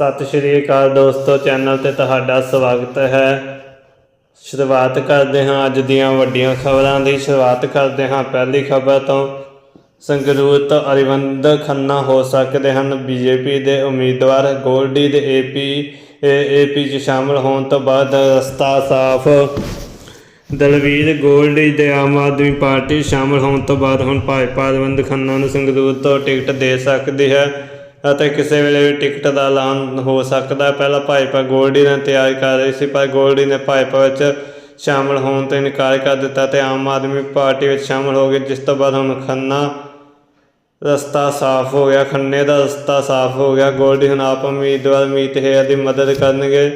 ਸਤਿ ਸ਼੍ਰੀ ਅਕਾਲ ਦੋਸਤੋ, ਚੈਨਲ ਤੇ ਤੁਹਾਡਾ ਸਵਾਗਤ ਹੈ। ਸ਼ੁਰੂਆਤ ਕਰਦੇ ਹਾਂ ਅੱਜ ਦੀਆਂ ਵੱਡੀਆਂ ਖਬਰਾਂ ਦੀ। ਸ਼ੁਰੂਆਤ ਕਰਦੇ ਹਾਂ ਪਹਿਲੀ ਖਬਰ ਤੋਂ। ਸੰਗਰੂਰ ਤੋਂ ਅਰਵਿੰਦ ਖੰਨਾ ਹੋ ਸਕਦੇ ਹਨ। ਬੀਜੇਪੀ ਦੇ ਉਮੀਦਵਾਰ ਗੋਲਡੀ ਦੇ ਏਪੀ ਏਪੀ 'ਚ ਸ਼ਾਮਲ ਹੋਣ ਤੋਂ ਬਾਅਦ ਰਸਤਾ ਸਾਫ਼। ਦਲਵੀਰ ਗੋਲਡੀ ਦੇ ਆਮ ਆਦਮੀ ਪਾਰਟੀ ਸ਼ਾਮਲ ਹੋਣ ਤੋਂ ਬਾਅਦ ਹੁਣ ਭਾਜਪਾ ਅਰਵਿੰਦ ਖੰਨਾ ਨੂੰ ਸੰਗਰੂਰ ਤੋਂ ਟਿਕਟ ਦੇ ਸਕਦੀ ਹੈ। ਅਤੇ ਕਿਸੇ ਵੇਲੇ ਵੀ ਟਿਕਟ ਦਾ ਐਲਾਨ ਹੋ ਸਕਦਾ। ਹੈ ਪਹਿਲਾਂ ਭਾਜਪਾ ਗੋਲਡੀ ਨੇ ਤਿਆਰੀ ਕਰ ਰਹੀ ਸੀ, ਪਰ ਗੋਲਡੀ ਨੇ ਭਾਜਪਾ ਵਿੱਚ ਸ਼ਾਮਲ ਹੋਣ ਤੋਂ ਇਨਕਾਰ ਕਰ ਦਿੱਤਾ ਤੇ ਆਮ ਆਦਮੀ ਪਾਰਟੀ ਵਿੱਚ ਸ਼ਾਮਲ ਹੋ ਗਏ ਜਿਸ ਤੋਂ ਬਾਅਦ ਹੁਣ ਖੰਨਾ ਰਸਤਾ ਸਾਫ਼ ਹੋ ਗਿਆ, ਖੰਨੇ ਦਾ ਰਸਤਾ ਸਾਫ਼ ਹੋ ਗਿਆ। ਗੋਲਡੀ ਹੁਣ ਆਪ ਉਮੀਦਵਾਰ ਮੀਤ ਹੇਅਰ ਦੀ ਮਦਦ ਕਰਨਗੇ।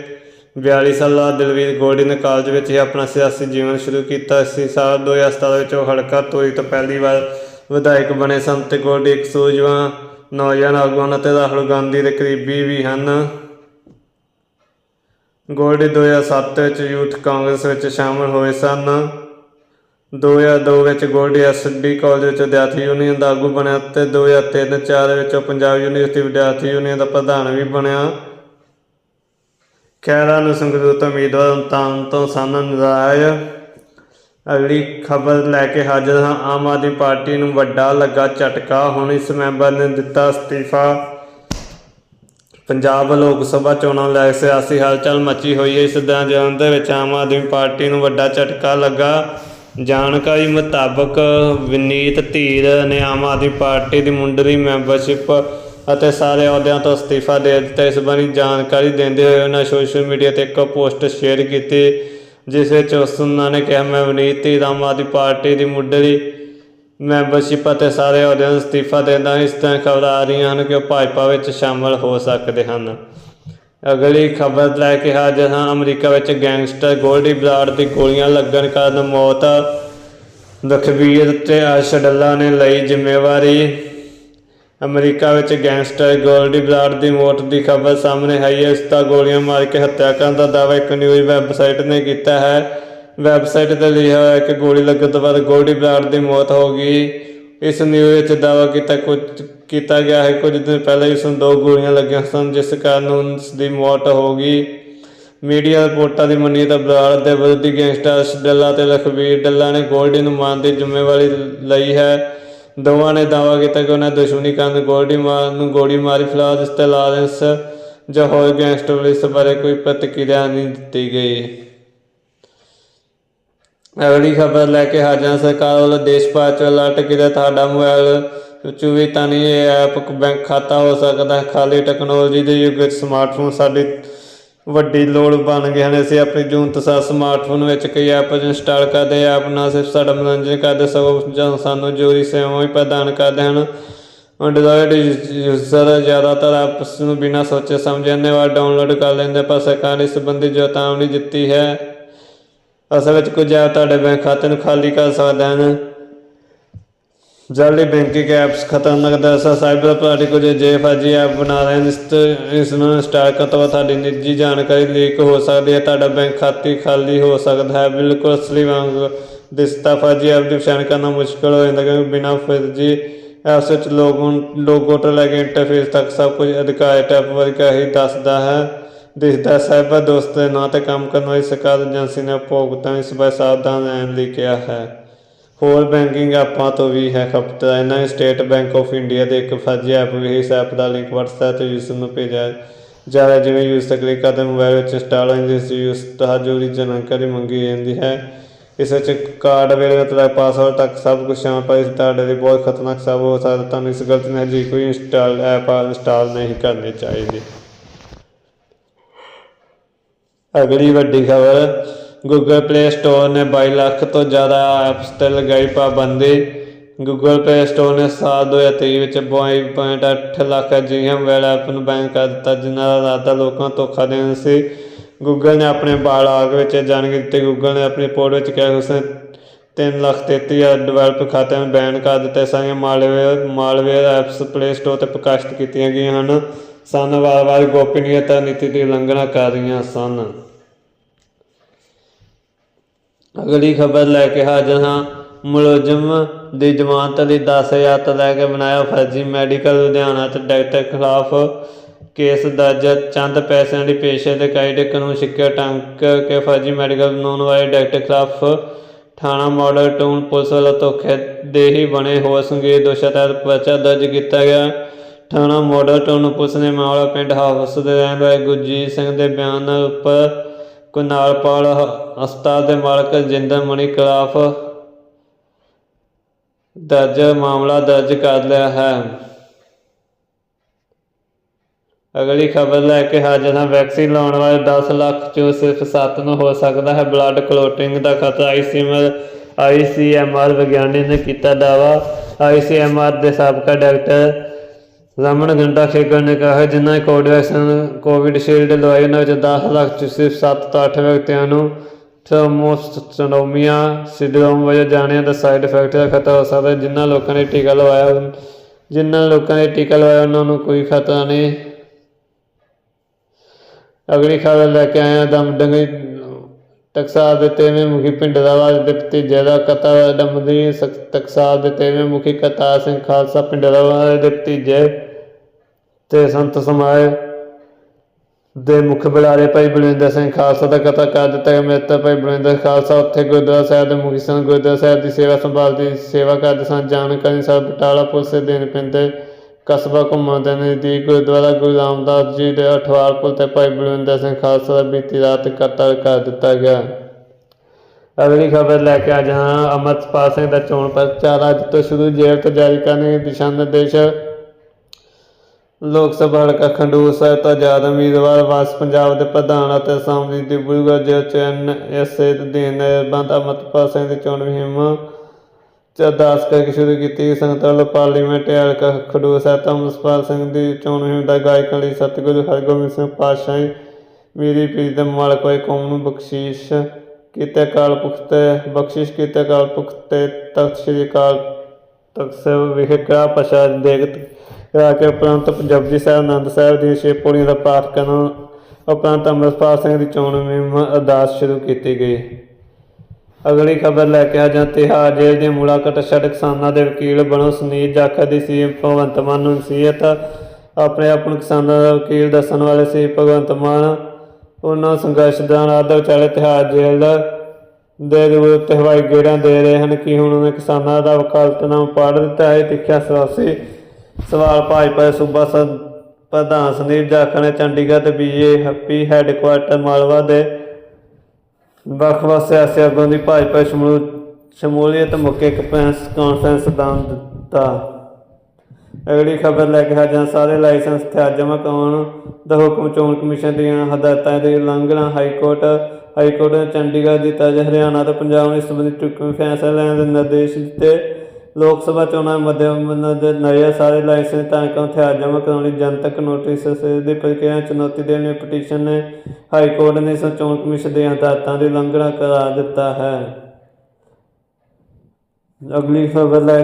42 ਸਾਲਾ ਦਲਵੀਰ ਗੋਲਡੀ ਨੇ ਕਾਲਜ ਵਿੱਚ ਹੀ ਆਪਣਾ ਸਿਆਸੀ ਜੀਵਨ ਸ਼ੁਰੂ ਕੀਤਾ ਸੀ। ਸਾਲ 2017 ਵਿੱਚ ਉਹ ਹਲਕਾ ਤੋਈ ਤੋਂ ਪਹਿਲੀ ਵਾਰ ਵਿਧਾਇਕ ਬਣੇ ਸਨ ਤੇ ਗੋਲਡੀ ਇੱਕ ਸੂਝਵਾਨ ਨੌਜਵਾਨ ਆਗੂ ਹਨ ਅਤੇ ਰਾਹੁਲ ਗਾਂਧੀ ਦੇ ਕਰੀਬੀ ਵੀ ਹਨ। ਗੋਲਡੀ 2007 ਵਿੱਚ ਯੂਥ ਕਾਂਗਰਸ ਵਿੱਚ ਸ਼ਾਮਲ ਹੋਏ ਸਨ। 2002 ਵਿੱਚ ਗੋਲਡੀ ਐਸਡੀ ਕਾਲਜ ਵਿੱਚ ਵਿਦਿਆਰਥੀ ਯੂਨੀਅਨ ਦਾ ਆਗੂ ਬਣਿਆ ਤੇ 2003-4 ਵਿੱਚ ਉਹ ਪੰਜਾਬ ਯੂਨੀਵਰਸਿਟੀ ਵਿਦਿਆਰਥੀ ਯੂਨੀਅਨ ਦਾ ਪ੍ਰਧਾਨ ਵੀ ਬਣਿਆ। ਖੈਰਾ ਨੂੰ ਸੰਗਰੂਰ ਤੋਂ ਉਮੀਦਵਾਰ ਤਾਂ ਤੋਂ ਸਨ ਨਰਾਜ। ਅਗਲੀ ਖਬਰ ਲੈ ਕੇ ਹਾਜ਼ਰ ਹਾਂ। ਆਮ ਆਦਮੀ ਪਾਰਟੀ ਨੂੰ ਵੱਡਾ ਲੱਗਾ ਝਟਕਾ। ਹੁਣ ਇਸ ਮੈਂਬਰ ਨੇ ਦਿੱਤਾ ਅਸਤੀਫਾ। ਪੰਜਾਬ ਲੋਕ ਸਭਾ ਚੋਣਾਂ ਲੈ ਸਿਆਸੀ ਹਲਚਲ ਮੱਚੀ ਹੋਈ ਹੈ। ਇਸ ਦੌਰਾਨ ਦੇ ਵਿੱਚ ਆਮ ਆਦਮੀ ਪਾਰਟੀ ਨੂੰ ਵੱਡਾ ਝਟਕਾ ਲੱਗਾ। ਜਾਣਕਾਰੀ ਮੁਤਾਬਕ ਵਿਨੀਤ ਧੀਰ ਨੇ ਆਮ ਆਦਮੀ ਪਾਰਟੀ ਦੀ ਮੁੰਡਰੀ ਮੈਂਬਰਸ਼ਿਪ ਅਤੇ ਸਾਰੇ ਅਹੁਦਿਆਂ ਤੋਂ ਅਸਤੀਫਾ ਦੇ ਦਿੱਤਾ। ਇਸ ਬਾਰੇ ਜਾਣਕਾਰੀ ਦਿੰਦੇ ਹੋਏ ਉਹਨਾਂ ਸੋਸ਼ਲ ਮੀਡੀਆ ਤੇ ਇੱਕ ਪੋਸਟ ਸ਼ੇਅਰ ਕੀਤੀ। ਜਿਸ ਵਿੱਚ ਉਸ ਉਹਨਾਂ ਨੇ ਕਿਹਾ, ਮੈਂ ਵਿਨੀਤ ਧੀਰ ਆਮ ਆਦਮੀ ਪਾਰਟੀ ਦੀ ਮੁੱਢਲੀ ਮੈਂਬਰਸ਼ਿਪ ਅਤੇ ਸਾਰੇ ਅਹੁਦਿਆਂ ਤੋਂ ਅਸਤੀਫਾ ਦਿੰਦਾ ਇਸ ਤਰ੍ਹਾਂ ਖਬਰਾਂ ਆ ਰਹੀਆਂ ਹਨ ਕਿ ਉਹ ਭਾਜਪਾ ਵਿੱਚ ਸ਼ਾਮਲ ਹੋ ਸਕਦੇ ਹਨ। ਅਗਲੀ ਖਬਰ ਲੈ ਕੇ ਹਾਜ਼ਰ ਹਾਂ। ਅਮਰੀਕਾ ਵਿੱਚ ਗੈਂਗਸਟਰ ਗੋਲਡੀ ਬਰਾੜ ਦੀ ਗੋਲੀਆਂ ਲੱਗਣ ਕਾਰਨ ਮੌਤ। ਲਖਬੀਰ ਤੇ ਅਰਸ਼ਡੱਲਾ ਨੇ ਲਈ ਜ਼ਿੰਮੇਵਾਰੀ ਅਮਰੀਕਾ ਵਿੱਚ ਗੈਂਗਸਟਰ ਗੋਲਡੀ ਬਰਾੜ ਦੀ ਮੌਤ ਦੀ ਖਬਰ ਸਾਹਮਣੇ ਆਈ ਹੈ। ਇਸ ਦਾ ਗੋਲੀਆਂ ਮਾਰ ਕੇ ਹੱਤਿਆ ਕਰਨ ਦਾ ਦਾਅਵਾ ਇੱਕ ਨਿਊਜ਼ ਵੈਬਸਾਈਟ ਨੇ ਕੀਤਾ ਹੈ। ਵੈਬਸਾਈਟ ਤੇ ਲਿਖਿਆ ਹੋਇਆ ਹੈ ਕਿ ਗੋਲੀ ਲੱਗਣ ਤੋਂ ਬਾਅਦ ਗੋਲਡੀ ਬਰਾੜ ਦੀ ਮੌਤ ਹੋ ਗਈ। ਇਸ ਨਿਊਜ਼ ਵਿੱਚ ਦਾਅਵਾ ਕੀਤਾ ਕੁਝ, ਕੀਤਾ ਗਿਆ ਹੈ। ਕੁਝ ਦਿਨ ਪਹਿਲਾਂ ਇਸ ਨੂੰ ਦੋ ਗੋਲੀਆਂ ਲੱਗੀਆਂ ਸਨ, ਜਿਸ ਕਾਰਨ ਉਸ ਦੀ ਮੌਤ ਹੋ ਗਈ। ਮੀਡੀਆ ਰਿਪੋਰਟਾਂ ਦੀ ਮੰਨੀਏ ਤਾਂ ਬਰਾੜ ਦੇ ਵਿਰੋਧੀ ਗੈਂਗਸਟਰ ਅਰਸ਼ ਡੱਲਾ ਤੇ ਲਖਵੀਰ ਡੱਲਾ ਨੇ ਗੋਲਡੀ ਨੂੰ ਮਾਰਨ ਦੀ ਜ਼ਿੰਮੇਵਾਰੀ ਲਈ ਹੈ। ਦੋਵਾਂ ਨੇ ਦਾਅਵਾ ਕੀਤਾ ਕਿ ਉਹਨਾਂ ਦੁਸ਼ਮਣੀ ਕਾਰਨ ਗੋਲੀ ਮਾਰ ਨੂੰ ਗੋਲੀ ਮਾਰੀ, ਫਿਲਹਾਲ ਇਸ ਤੇ ਲਾਰੈਂਸ ਜਾਂ ਹੋਰ ਗੈਂਗਸਟਰ ਇਸ ਬਾਰੇ ਕੋਈ ਪ੍ਰਤੀਕਿਰਿਆ ਨਹੀਂ ਦਿੱਤੀ ਗਈ। ਅਗਲੀ ਖਬਰ ਲੈ ਕੇ ਹਾਜ਼ਰ ਸਰਕਾਰ ਵੱਲੋਂ ਦੇਸ਼ ਭਰ ਚ ਅਲਰਟ ਕੀਤਾ ਤੁਹਾਡਾ ਮੋਬਾਈਲ ਵਿੱਚ ਵੀ ਤਾਂ ਨਹੀਂ ਇਹ ਐਪ ਬੈਂਕ ਖਾਤਾ ਹੋ ਸਕਦਾ। ਖਾਲੀ ਟੈਕਨੋਲੋਜੀ ਦੇ ਯੁੱਗ ਵਿੱਚ ਸਮਾਰਟਫੋਨ ਸਾਡੀ ਵੱਡੀ ਲੋੜ ਬਣ ਗਏ ਹਨ। ਅਸੀਂ ਆਪਣੀ ਜੂਨ ਤੋਂ ਸਮਾਰਟਫੋਨ ਵਿੱਚ ਕਈ ਐਪ ਇੰਸਟਾਲ ਕਰਦੇ ਹਾਂ। ਐਪ ਨਾ ਸਿਰਫ ਸਾਡਾ ਮਨੋਰੰਜਨ ਕਰਦੇ ਸਗੋਂ ਜਾਂ ਸਾਨੂੰ ਜ਼ਰੂਰੀ ਸੇਵਾਵਾਂ ਵੀ ਪ੍ਰਦਾਨ ਕਰਦੇ ਹਨ। ਐਂਡਰੋਇਡ ਯੂਜ਼ਰ ਜ਼ਿਆਦਾਤਰ ਆਪਸ ਨੂੰ ਬਿਨਾਂ ਸੋਚੇ ਸਮਝੇ ਅੰਨੇਵਾਹ ਡਾਊਨਲੋਡ ਕਰ ਲੈਂਦੇ ਪਰ ਸਰਕਾਰ ਨੇ ਇਸ ਸੰਬੰਧੀ ਚੇਤਾਵਨੀ ਦਿੱਤੀ ਹੈ। ਅਸਲ ਵਿੱਚ ਕੁਝ ਐਪ ਤੁਹਾਡੇ ਬੈਂਕ ਖਾਤੇ ਨੂੰ ਖਾਲੀ ਕਰ ਸਕਦੇ ਹਨ। ਜਾਲੀ ਬੈਂਕਿੰਗ ਐਪਸ ਖਤਰਨਾਕ ਦਰਸਾ ਸਾਈਬਰ ਅਪਰਾਧੀ ਕੁਝ ਜੇ ਫਰਜੀ ਐਪ ਬਣਾ ਰਹੇ ਹਨ, ਇਸ ਤੋਂ ਇਸ ਨੂੰ ਇੰਸਟਾਲ ਕਰਨ ਤੁਹਾਡੀ ਨਿੱਜੀ ਜਾਣਕਾਰੀ ਲੀਕ ਹੋ ਸਕਦੀ ਹੈ, ਤੁਹਾਡਾ ਬੈਂਕ ਖਾਤੇ ਖਾਲੀ ਹੋ ਸਕਦਾ ਹੈ। ਬਿਲਕੁਲ ਅਸਲੀ ਵਾਂਗ ਦਿਸਦਾ ਫਰਜੀ ਐਪ ਦੀ ਪਛਾਣ ਕਰਨਾ ਮੁਸ਼ਕਲ ਹੋ ਜਾਂਦਾ ਕਿਉਂਕਿ ਬਿਨਾਂ ਫਰਜੀ ਐਪਸ ਵਿੱਚ ਲੋਗੋ ਲੋਗੋ ਤੋਂ ਲੈ ਕੇ ਇੰਟਰਫੇਸ ਤੱਕ ਸਭ ਕੁਝ ਅਧਿਕਾਰਿਤ ਐਪ ਵਰਗਾ ਹੀ ਦੱਸਦਾ ਹੈ। ਦਿਸਦਾ ਹੈ। ਸਾਈਬਰ ਦੋਸਤ ਦੇ ਨਾਂ ਤੇ ਕੰਮ ਕਰਨ ਵਾਲੀ ਸਰਕਾਰ ਏਜੰਸੀ ਨੇ ਉਪਭੋਗਤਾ ਇਸ ਬਾਰੇ ਸਾਵਧਾਨ ਰਹਿਣ ਲਈ ਕਿਹਾ ਹੈ। ਹੋਰ ਬੈਂਕਿੰਗ ਐਪਾਂ ਤੋਂ ਵੀ ਹੈ ਖਪਤ। ਇਹਨਾਂ ਨੇ ਸਟੇਟ ਬੈਂਕ ਆਫ ਇੰਡੀਆ ਦੇ ਇੱਕ ਫਰਜ਼ੀ ਐਪ ਵੀ ਇਸ ਐਪ ਦਾ ਲਿੰਕ WhatsApp ਤੇ ਯੂਜ਼ਰ ਨੂੰ ਭੇਜਿਆ ਜਾ ਰਿਹਾ ਜਿਵੇਂ ਯੂਜ਼ਰ ਕਲਿੱਕ ਕਰਦੇ ਮੋਬਾਈਲ ਵਿੱਚ ਇੰਸਟਾਲ ਹੋ ਜਿਸ ਯੂਜ਼ ਤੋਂ ਜ਼ਰੂਰੀ ਜਾਣਕਾਰੀ ਮੰਗੀ ਜਾਂਦੀ ਹੈ। ਇਸ ਵਿੱਚ ਕਾਰਡ ਵੇਲੇ ਤੱਕ ਪਾਸਵਰਡ ਤੱਕ ਸਭ ਕੁਝ ਸ਼ਾਮਲ ਪਰ ਇਸ ਤੁਹਾਡੇ ਲਈ ਬਹੁਤ ਖਤਰਨਾਕ ਸਾਬਤ ਹੋ ਸਕਦਾ, ਤੁਹਾਨੂੰ ਇਸ ਗਲਤੀ ਨਾਲ ਜੀ ਕੋਈ ਇੰਸਟਾਲ ਐਪ ਇੰਸਟਾਲ ਨਹੀਂ ਕਰਨੀ ਚਾਹੀਦੀ। ਅਗਲੀ ਵੱਡੀ ਖਬਰ ਗੂਗਲ ਪਲੇ ਸਟੋਰ ਨੇ 22 ਲੱਖ ਤੋਂ ਜ਼ਿਆਦਾ ਐਪਸ ਤੇ ਲਗਾਈ ਪਾਬੰਦੀ। ਗੂਗਲ ਪਲੇ ਸਟੋਰ ਨੇ ਸਾਲ 2023 ਵਿੱਚ 22.8 ਲੱਖ ਅਜਿਹੀਆਂ ਮੋਬਾਈਲ ਐਪ ਨੂੰ ਬੈਨ ਕਰ ਦਿੱਤਾ ਜਿਨ੍ਹਾਂ ਦਾ ਇਰਾਦਾ ਲੋਕਾਂ ਨੂੰ ਧੋਖਾ ਦੇਣ ਸੀ। ਗੂਗਲ ਨੇ ਆਪਣੇ ਬਾਲਾਗ ਵਿੱਚ ਜਾਣਕਾਰੀ ਦਿੱਤੀ। ਗੂਗਲ ਨੇ ਆਪਣੀ ਰਿਪੋਰਟ ਵਿੱਚ ਕਿਹਾ ਉਸਨੇ 3 ਲੱਖ 33 ਹਜ਼ਾਰ ਡਿਵੈਲਪ ਖਾਤਿਆਂ ਨੂੰ ਬੈਨ ਕਰ ਦਿੱਤਾ ਸਾਰੀਆਂ malware malware apps play store ਤੇ ਪ੍ਰਕਾਸ਼ਿਤ ਕੀਤੀਆਂ ਗਈਆਂ ਹਨ। ਸਨ ਵਾਰ-ਵਾਰ ਗੋਪਨੀਯਤਾ ਨੀਤੀ ਦੀ ਉਲੰਘਣਾ ਕਰ ਰਹੀਆਂ ਸਨ। ਅਗਲੀ ਖਬਰ ਲੈ ਕੇ ਹਾਜ਼ਰ ਹਾਂ। ਮੁਲਜ਼ਮ ਦੀ ਜ਼ਮਾਨਤ ਲਈ 10000 ਤੋਂ ਲੈ ਕੇ ਬਣਾਇਆ ਫਰਜ਼ੀ ਮੈਡੀਕਲ ਲੁਧਿਆਣਾ ਤੇ ਡਾਕਟਰ ਖਿਲਾਫ ਕੇਸ ਦਰਜ। ਚੰਦ ਪੈਸਿਆਂ ਦੀ ਪੇਸ਼ੇ ਦੇ ਕਾਇਦੇ ਕਾਨੂੰਨ ਸਿੱਕਿਆ ਟੰਕ ਕੇ ਫਰਜ਼ੀ ਮੈਡੀਕਲ ਬਣਾਉਣ ਵਾਲੇ ਡਾਕਟਰ ਖਿਲਾਫ ਥਾਣਾ ਮਾਡਲ ਟਾਊਨ ਪੁਲਿਸ ਵੱਲੋਂ ਧੋਖੇ ਧੋਖੇਦੇਹੀ ਬਣੇ ਹੋਰ ਸੰਗੀਤ ਦੋਸ਼ਾਂ ਤਹਿਤ ਪਰਚਾ ਦਰਜ ਕੀਤਾ ਗਿਆ। ਥਾਣਾ ਮਾਡਲ ਟਾਊਨ ਪੁਲਿਸ ਨੇ ਮਾਮਲਾ ਪਿੰਡ ਹਾਫਸ ਦੇ ਰਹਿਣ ਵਾਲੇ ਗੁਰਜੀਤ ਸਿੰਘ ਦੇ ਬਿਆਨ ਉੱਪਰ ਕੁਨਾਲਪਾਲ ਹ- ਹਸਪਤਾਲ ਦੇ ਮਾਲਕ ਜਿੰਦਰ ਮਣੀ ਖਿਲਾਫ ਦਰਜ ਮਾਮਲਾ ਦਰਜ ਕਰ ਲਿਆ ਹੈ। ਅਗਲੀ ਖਬਰ ਲੈ ਕੇ ਹਾਜ਼ਰ ਹਾਂ। ਵੈਕਸੀਨ ਲਾਉਣ ਵਾਲੇ 10 ਲੱਖ ਚੋਂ ਸਿਰਫ 7 ਨੂੰ ਹੋ ਸਕਦਾ ਹੈ। ਬਲੱਡ ਕਲੋਟਿੰਗ ਦਾ ਖਤਰਾ ਆਈਸੀਐਮਆਰ ਆਈਸੀਐਮਆਰ ਵਿਗਿਆਨੀ ਨੇ ਕੀਤਾ ਦਾਵਾ ਆਈਸੀਐਮਆਰ ਦੇ ਸਾਬਕਾ ਡਾਕਟਰ ਰਮਨ ਗੰਡਾ ਖੇਗਰ ਨੇ ਕਿਹਾ ਜਿਨ੍ਹਾਂ ਨੇ ਕੋਵਿਡ ਕੋਵਿਡਸ਼ੀਲਡ ਲਵਾਈ, ਉਹਨਾਂ ਵਿੱਚ 10 ਲੱਖ ਚ ਸਿਰਫ 7 ਤੋਂ 8 ਵਿਅਕਤੀਆਂ ਨੂੰ ਥਰਮੋਸਟੋਮੀਆ ਸਿੰਡਰੋਮ ਵਜੋਂ ਜਾਣਿਆ ਦਾ ਸਾਈਡ ਇਫੈਕਟ ਦਾ ਖਤਰਾ ਹੋ ਸਕਦਾ ਜਿਨ੍ਹਾਂ ਲੋਕਾਂ ਨੇ ਟੀਕਾ ਲਵਾਇਆ ਜਿਨ੍ਹਾਂ ਲੋਕਾਂ ਨੇ ਟੀਕਾ ਲਵਾਇਆ, ਉਹਨਾਂ ਨੂੰ ਕੋਈ ਖਤਰਾ ਨਹੀਂ। ਅਗਲੀ ਖਬਰ ਲੈ ਕੇ ਆਇਆ ਹਾਂ ਦਮ ਡੰਗਈ ਟਕਸਾਲ ਦੇ ਤੇਵੇਂ ਮੁਖੀ ਪਿੰਡ ਦੇ ਭਤੀਜੇ ਦਾ ਕਤਲ ਦਮਦੀ ਟਕਸਾਲ ਦੇ ਤੇਵੇਂ ਮੁਖੀ ਕਰਤਾਰ ਸਿੰਘ ਖਾਲਸਾ ਪਿੰਡ ਦੇ ਭਤੀਜੇ ਤੇ ਸੰਤ ਸਮਾਏ ਦੇ ਮੁੱਖ ਬੁਲਾਰੇ ਭਾਈ ਬਲਵਿੰਦਰ ਸਿੰਘ ਖਾਲਸਾ ਦਾ ਕਤਲ ਕਰ ਦਿੱਤਾ ਗਿਆ। ਮ੍ਰਿਤਕ ਭਾਈ ਬਲਵਿੰਦਰ ਖਾਲਸਾ ਉੱਥੇ ਗੁਰਦੁਆਰਾ ਸਾਹਿਬ ਦੇ ਮੁਖੀ ਸਨ। ਗੁਰਦੁਆਰਾ ਸਾਹਿਬ ਦੀ ਸੇਵਾ ਸੰਭਾਲਦੀ ਸੇਵਾ ਕਰਦੇ ਸਨ। ਜਾਣਕਾਰੀ ਸਰ ਬਟਾਲਾ ਪੁਲਿਸ ਦੇ ਦੇਣ ਪਿੰਦੇ ਕਸਬਾ ਘੁੰਮਣ ਦੇ ਦੀ ਗੁਰਦੁਆਰਾ ਗੁਰੂ ਰਾਮਦਾਸ ਜੀ ਦੇ ਅਠਵਾਲ ਪੁਲ ਤੇ ਭਾਈ ਬਲਵਿੰਦਰ ਸਿੰਘ ਖਾਲਸਾ ਦਾ ਬੀਤੀ ਰਾਤ ਕਤਲ ਕਰ ਦਿੱਤਾ ਗਿਆ। ਅਗਲੀ ਖਬਰ ਲੈ ਕੇ ਅੱਜ ਹਾਂ ਅਮਰਪਾਲ ਸਿੰਘ ਦਾ ਚੋਣ ਪ੍ਰਚਾਰ ਅੱਜ ਤੋਂ ਸ਼ੁਰੂ ਜੇਲ੍ਹ ਤੋਂ ਜਾਰੀ ਕਰਨਗੇ ਦਿਸ਼ਾ ਨਿਰਦੇਸ਼ ਲੋਕ ਸਭਾ ਹਲਕਾ ਖੰਡੂਰ ਸਾਹਿਬ ਤੋਂ ਆਜ਼ਾਦ ਉਮੀਦਵਾਰ ਵਾਸ ਪੰਜਾਬ ਦੇ ਪ੍ਰਧਾਨ ਅਤੇ ਅਸਾਮ ਦੀ ਡਿਬਰੂਗੜ੍ਹ ਜੇਲ੍ਹ ਚ ਐਨਐਸਏ ਦੇ ਅਧੀਨ ਬੰਦ ਅਮਰਪਾਲ ਸਿੰਘ ਦੀ ਚੋਣ ਮੁਹਿੰਮ ਚ ਅਰਦਾਸ ਕਰਕੇ ਸ਼ੁਰੂ ਕੀਤੀ। ਸੰਗਤ ਵੱਲੋਂ ਪਾਰਲੀਮੈਂਟ ਹਲਕਾ ਖਡੂਰ ਸਾਹਿਬ ਤੋਂ ਅਮਰਪਾਲ ਸਿੰਘ ਦੀ ਚੋਣ ਮੁਹਿੰਮ ਦਾ ਗਾਇਕਾਂ ਲਈ ਸਤਿਗੁਰੂ ਹਰਗੋਬਿੰਦ ਸਿੰਘ ਪਾਤਸ਼ਾਹੀ, ਮੇਰੀ ਪ੍ਰੀਤ ਦੇ ਮਾਲਕ ਹੋਏ ਕੌਮ ਨੂੰ ਬਖਸ਼ੀਸ਼ ਕੀਤੇ। ਕਾਲ ਪੁਖਤੇ ਬਖਸ਼ਿਸ਼ ਕੀਤੇ। ਕਾਲ ਪੁਖਤੇ ਤਖਤ ਸ੍ਰੀ ਅਕਾਲ ਤਖਤ ਸਾਹਿਬ ਵਿਖੇ ਕਾ ਪ੍ਰਸ਼ਾਦ ਦੇਗਤ ਕਰਾ ਕੇ ਉਪਰੰਤ ਜਪਜੀ ਸਾਹਿਬ ਆਨੰਦ ਸਾਹਿਬ ਦੀਆਂ ਛੇ ਪੌੜੀਆਂ ਦਾ ਪਾਠ ਕਰਨ, ਉਪਰੰਤ ਅੰਮ੍ਰਿਤਪਾਲ ਸਿੰਘ ਦੀ ਚੋਣ ਮੁਹਿੰਮ ਅਰਦਾਸ ਸ਼ੁਰੂ ਕੀਤੀ ਗਈ। ਅਗਲੀ ਖਬਰ ਲੈ ਕੇ ਆ ਜਾਂ ਤਿਹਾੜ ਜੇਲ੍ਹ ਦੀ ਮੁਲਾਕਾਤ ਛੱਡ ਕਿਸਾਨਾਂ ਦੇ ਵਕੀਲ ਬਣੋ ਸੁਨੀਲ ਜਾਖੜ ਦੀ ਸੀ ਭਗਵੰਤ ਮਾਨ ਨੂੰ ਨਸੀਹਤ। ਆਪਣੇ ਆਪ ਨੂੰ ਕਿਸਾਨਾਂ ਦਾ ਵਕੀਲ ਦੱਸਣ ਵਾਲੇ ਸੀ ਭਗਵੰਤ ਮਾਨ, ਉਹਨਾਂ ਸੰਘਰਸ਼ ਦੌਰਾਨ ਆਦਰ ਵਿਚਾਲੇ ਤਿਹਾੜ ਜੇਲ੍ਹ ਦੇ ਰੂਪ ਤੇ ਹਵਾਈ ਗੇੜਾਂ ਦੇ ਰਹੇ ਹਨ। ਕਿ ਹੁਣ ਉਹਨਾਂ ਕਿਸਾਨਾਂ ਦਾ ਵਕਾਲਤਨਾਮਾ ਪਾੜ ਦਿੱਤਾ ਹੈ? ਤਿੱਖਿਆ ਸਵਾਸੀ ਸਵਾਲ ਭਾਜਪਾ ਸੂਬਾ ਸ ਪ੍ਰਧਾਨ ਸੰਦੀਪ ਜਾਖੜ ਨੇ ਚੰਡੀਗੜ੍ਹ ਤੇ ਬੀਜੇ ਹੈਪੀ ਹੈੱਡਕੁਆਰਟਰ ਮਾਲਵਾ ਦੇ ਵੱਖ-ਵੱਖ ਸਿਆਸੀ ਆਗੂਆਂ ਦੀ ਭਾਜਪਾ ਸ਼ਮੂਲ ਸ਼ਮੂਲੀਅਤ ਮੌਕੇ ਇੱਕ ਪ੍ਰੈਸ ਕਾਨਫਰੰਸ ਦਾ ਦਿੱਤਾ। ਅਗਲੀ ਖਬਰ ਲੈ ਕੇ ਹਾਜ਼ਾਂ ਸਾਰੇ ਲਾਇਸੈਂਸ ਤੇ ਜਮ੍ਹਾਂ ਕਰਾਉਣ ਦਾ ਹੁਕਮ ਚੋਣ ਕਮਿਸ਼ਨ ਦੀਆਂ ਹਦਾਇਤਾਂ ਦੀ ਉਲੰਘਣਾ ਹਾਈ ਕੋਰਟ ਹਾਈ ਕੋਰਟ ਨੇ ਚੰਡੀਗੜ੍ਹ ਦੀ ਤਰਜ ਹਰਿਆਣਾ ਤੇ ਪੰਜਾਬ ਨੇ ਇਸ ਸੰਬੰਧੀ ਟੁਕਵੇਂ ਫੈਸਲਾ ਲੈਣ ਦੇ ਨਿਰਦੇਸ਼ ਦਿੱਤੇ। ਲੋਕ ਸਭਾ ਚੋਣਾਂ ਮੱਦੇ ਨਜ਼ਰ ਨਵੇਂ ਸਾਰੇ ਲਾਇਸੈਂਸ ਧਾਰਕਾਂ ਹਥਿਆਰ ਜਮ੍ਹਾਂ ਕਰਾਉਣ ਲਈ ਜਨਤਕ ਨੋਟਿਸ ਦੀ ਪ੍ਰਕਿਰਿਆ ਚੁਣੌਤੀ ਦੇਣ ਲਈ ਪਟੀਸ਼ਨ ਨੇ ਹਾਈ ਕੋਰਟ ਨੇ ਚੋਣ ਕਮਿਸ਼ਨ ਦੀਆਂ ਹਦਾਇਤਾਂ ਦੀ ਉਲੰਘਣਾ ਕਰਾ ਦਿੱਤਾ ਹੈ। ਅਗਲੀ ਖਬਰ ਲੈ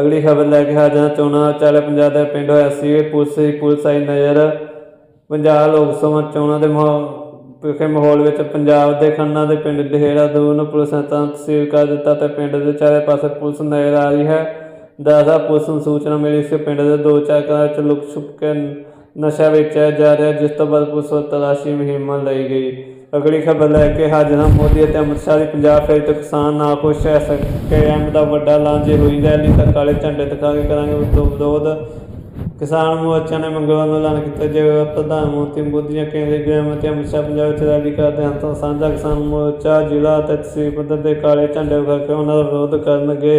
ਅਗਲੀ ਖਬਰ ਲੈ ਕੇ ਹਾਜ਼ਰ ਚੋਣਾਂ ਚਾਲੇ ਪੰਜਾਬ ਦਾ ਪਿੰਡ ਹੋਇਆ ਸੀ। ਪੁਲਿਸ ਪੁਲਿਸ ਆਈ ਨਜ਼ਰ। ਪੰਜਾਬ ਲੋਕ ਸਭਾ ਚੋਣਾਂ ਦੇ ਮਾਹੌਲ ਵਿਖੇ ਮਾਹੌਲ ਵਿੱਚ ਪੰਜਾਬ ਦੇ ਖੰਨਾ ਦੇ ਪਿੰਡ ਦੇਹਰਾਦੂਨ ਪੁਲਿਸ ਨੇ ਤਾਂ ਤਸੀਲ ਕਰ ਦਿੱਤਾ ਤੇ ਪਿੰਡ ਦੇ ਚਾਰੇ ਪਾਸੇ ਪੁਲਿਸ ਨਜ਼ਰ ਆ ਰਹੀ ਹੈ। ਦਾਦਾ ਪੁਲਿਸ ਨੂੰ ਸੂਚਨਾ ਮਿਲੀ ਸੀ, ਪਿੰਡ ਦੇ ਦੋ ਚਾਰ ਘਰਾਂ ਵਿੱਚ ਲੁਕ ਛੁਪ ਕੇ ਨਸ਼ਾ ਵੇਚਿਆ ਜਾ ਰਿਹਾ, ਜਿਸ ਤੋਂ ਬਾਅਦ ਪੁਲਿਸ ਵੱਲੋਂ ਤਲਾਸ਼ੀ ਮੁਹਿੰਮ ਲਈ ਗਈ। ਅਗਲੀ ਖਬਰ ਲੈ ਕੇ ਹਾਜ਼ਰ ਮੋਦੀ ਅਤੇ ਅਮਿਤ ਸ਼ਾਹ ਦੀ ਪੰਜਾਬ ਫੇਰ ਤੋਂ ਕਿਸਾਨ ਨਾ ਖੁਸ਼ ਹੈ ਐਮ ਦਾ ਵੱਡਾ ਐਲਾਨ ਜੇ ਹੋਈ ਰੈਲੀ ਤਾਂ ਕਾਲੇ ਝੰਡੇ ਦਿਖਾ ਕੇ ਕਰਾਂਗੇ ਵਿਰੋਧ। ਕਿਸਾਨ ਮੋਰਚਾ ਨੇ ਮੰਗਲਵਾਰ ਨੂੰ ਐਲਾਨ ਕੀਤਾ ਜੇ ਪ੍ਰਧਾਨ ਮੰਤਰੀ ਮੋਦੀ ਜਾਂ ਕੇਂਦਰੀ ਗ੍ਰਹਿ ਮੰਤਰੀ ਅਮਿਤ ਸ਼ਾਹ, ਪੰਜਾਬ ਵਿੱਚ ਰੈਲੀ ਕਰਦੇ ਹਨ। ਤਾਂ ਸਾਂਝਾ ਕਿਸਾਨ ਮੋਰਚਾ ਜ਼ਿਲ੍ਹਾ ਅਤੇ ਤਹਿਸੀਲ ਪੱਧਰ ਦੇ ਕਾਲੇ ਝੰਡੇ ਵਿਖਾ ਕੇ ਉਹਨਾਂ ਦਾ ਵਿਰੋਧ ਕਰਨਗੇ।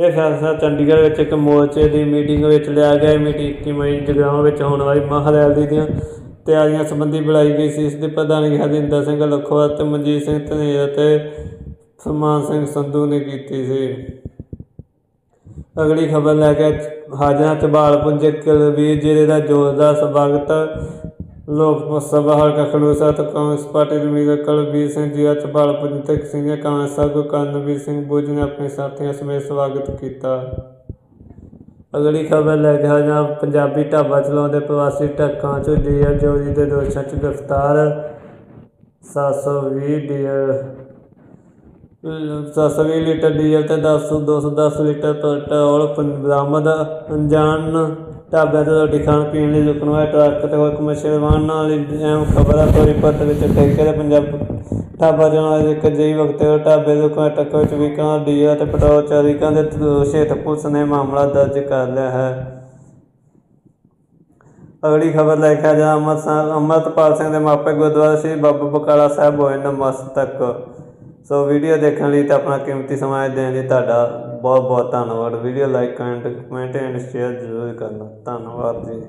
ਇਹ ਫੈਸਲਾ ਚੰਡੀਗੜ੍ਹ ਵਿੱਚ ਇੱਕ ਮੋਰਚੇ ਦੀ ਮੀਟਿੰਗ ਵਿੱਚ ਲਿਆ ਗਿਆ। ਇਹ ਮੀਟਿੰਗ 21 ਮਈ ਜਗਰਾਉਂ ਵਿੱਚ ਹੋਣ ਵਾਲੀ ਮਹਾਰੈਲੀ ਦੀਆਂ ਤਿਆਰੀਆਂ ਸੰਬੰਧੀ ਬੁਲਾਈ ਗਈ ਸੀ। ਇਸ ਦੀ ਪ੍ਰਧਾਨਗੀ ਹਰਿੰਦਰ ਸਿੰਘ ਲੱਖੋਵਾਲ ਤੇ ਮਨਜੀਤ ਸਿੰਘ ਧਨੇਰ ਅਤੇ ਸਮਾਨ ਸਿੰਘ ਸੰਧੂ ਨੇ ਕੀਤੀ ਸੀ। ਅਗਲੀ ਖਬਰ ਲੈ ਕੇ ਹਾਜ਼ਰਾਂ ਚਬਾਲ ਪੁੰਜ ਕੁਲਵੀਰ ਜ਼ਿਲ੍ਹੇ ਦਾ ਜ਼ੋਰਦਾਰ ਸਵਾਗਤ। ਲੋਕ ਸਭਾ ਹਲਕਾ ਖਲੂਸਾ ਸਾਹਿਬ ਤੋਂ ਕਾਂਗਰਸ ਪਾਰਟੀ ਦੇ ਉਮੀਦਵਾਰ ਕੁਲਵੀਰ ਸਿੰਘ ਜੀ ਚਬਾਲ ਪੁੰਜ ਤੇ ਸਿੰਘ ਕਾਂਗਰਸ ਆਗੂ ਕਰਨਵੀਰ ਸਿੰਘ ਬੁੱਝ ਨੇ ਆਪਣੇ ਸਾਥੀਆਂ ਸਮੇਤ ਸਵਾਗਤ ਕੀਤਾ। ਅਗਲੀ ਖਬਰ ਲੈ ਕੇ ਹਾਜ਼ਰਾਂ ਪੰਜਾਬੀ ਢਾਬਾ ਚਲਾਉਂਦੇ ਪ੍ਰਵਾਸੀ ਢੱਕਾਂ ਚੋਂ ਡੀਐਲ ਜੋਜੀ ਦੇ ਦੋਸ਼ਾਂ 'ਚ ਗ੍ਰਿਫਤਾਰ। 720 ਡੀਐਲ 720 ਲੀਟਰ ਡੀਜ਼ਲ ਤੇ 10 210 ਲੀਟਰ ਪੈਟਰੋਲ ਬਰਾਮਦ ਅਣਜਾਣ ਢਾਬੇ ਤੇ ਰੋਟੀ ਖਾਣ ਪੀਣ ਲਈ ਰੁਕਣ ਵਾਲੇ ਟਰੱਕ ਤੇ ਹੋਰ ਕਮਰਸ਼ੀਅਲ ਵਾਹਨਾਂ ਵਾਲੀ ਅਹਿਮ ਖਬਰ ਆ ਸੋਨੀਪਤ ਵਿੱਚ ਠੇਕੇ ਦੇ ਪੰਜਾਬ ਢਾਬਾ ਚਲਾਉਣ ਵਾਲੇ ਇੱਕ ਅਜਿਹੀ ਵਕਤ ਢਾਬੇ ਦੇ ਲੋਕਾਂ ਟੱਕਰ ਵਿੱਚ ਵਿਕਣ ਡੀਜ਼ਲ ਤੇ ਪੈਟਰੋਲ ਚਾਰੀਕਾਂ ਦੇ ਦੋਸ਼ ਹੇਠ ਪੁਲਿਸ ਨੇ ਮਾਮਲਾ ਦਰਜ ਕਰ ਲਿਆ ਹੈ। ਅਗਲੀ ਖਬਰ ਲੈ ਕੇ ਆ ਜਾ ਅੰਮ੍ਰਿਤਸਰ, ਅੰਮ੍ਰਿਤਪਾਲ ਸਿੰਘ ਦੇ ਮਾਪੇ ਗੁਰਦੁਆਰਾ ਸ੍ਰੀ ਬਾਬਾ ਬਕਾਲਾ ਸਾਹਿਬ ਹੋਏ ਨਮਸਤਕ। ਸੋ ਵੀਡੀਓ ਦੇਖਣ ਲਈ ਤੇ ਆਪਣਾ ਕੀਮਤੀ ਸਮਾਂ ਦੇਣ ਲਈ ਤੁਹਾਡਾ ਬਹੁਤ ਬਹੁਤ ਧੰਨਵਾਦ। Video like comment comment and share ਜ਼ਰੂਰ ਕਰਨਾ। ਧੰਨਵਾਦ ਜੀ।